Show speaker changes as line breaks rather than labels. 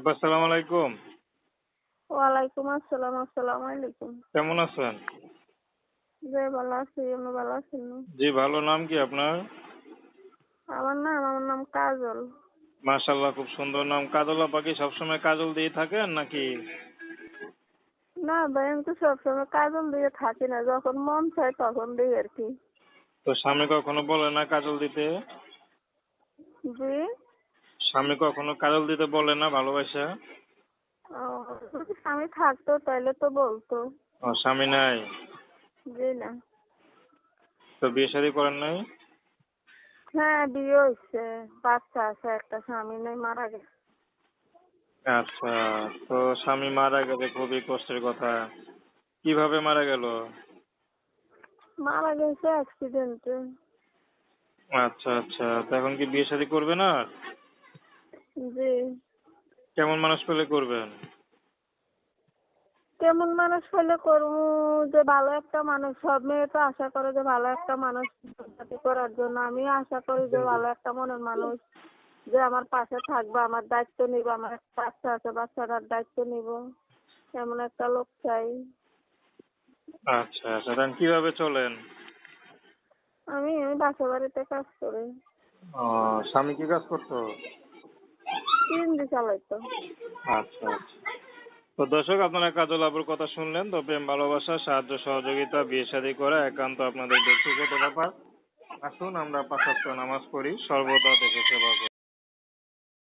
আপা আসসালামু আলাইকুম।
ওয়ালাইকুম আসসালাম আসসালামু আলাইকুম।
কেমন আছেন?
যে ভালো আছি আপনি ভালো আছেন?
জি ভালো। নাম কি আপনার?
আমার নাম আমার নাম কাজল।
মাশাল্লাহ খুব সুন্দর নাম। কাজল আপা কি সবসময় কাজল দিয়ে থাকেন নাকি?
না ভাই আমি তো সবসময় কাজল দিয়ে থাকি না। যখন মন চায় তখন দিই আর কি।
তো স্বামী কখনো বলে না কাজল দিতে?
জি।
স্বামী কখনো কাজল দিতে বলে না ভালোবাসা?
যদি স্বামী থাকতো তাহলে তো বলতো।
ও স্বামী নাই?
জি না।
তো বিয়ে শাদী করেন নাই?
হ্যাঁ বিয়ে হয়েছে বাচ্চা আছে একটা স্বামী নেই মারা গেছে।
আচ্ছা তো স্বামী মারা গেছে খুবই কষ্টের কথা। কীভাবে মারা গেল?
মারা গেছে অ্যাক্সিডেন্টে
আচ্ছা আচ্ছা তো এখন কি বিয়ে শাদী করবে না?
জি।
কেমন মানুষ পেলে করবেন?
কেমন মানুষ হলে করব যে ভালো একটা মানুষ সব মেয়ে তো আশা করে যে ভালো একটা মানুষ সাথে করার জন্য। আমি আশা করি যে ভালো একটা মনের মানুষ যে আমার পাশে থাকবে আমার দায়িত্ব নিব আমার বাচ্চা আছে বাচ্চাটার দায়িত্ব নিব। এমন একটা লোক চাই।
আচ্ছা আচ্ছা। কীভাবে চলেন?
আমি বাসা বাড়িতে কাজ করি।
ও স্বামী কি কাজ করতো?
চিন্দি চালাইতো।
আচ্ছা আচ্ছা। তো দর্শক, আপনারা কাজল আবুর কথা শুনলেন, তো প্রেম, ভালোবাসা, সাহায্য, সহযোগিতা, বিয়ে শাদী করা একান্ত আপনাদের ব্যক্তিগত ব্যাপার। আসুন, আমরা পাঁচ নামাজ পড়ি, সর্বদা দেখে সেবা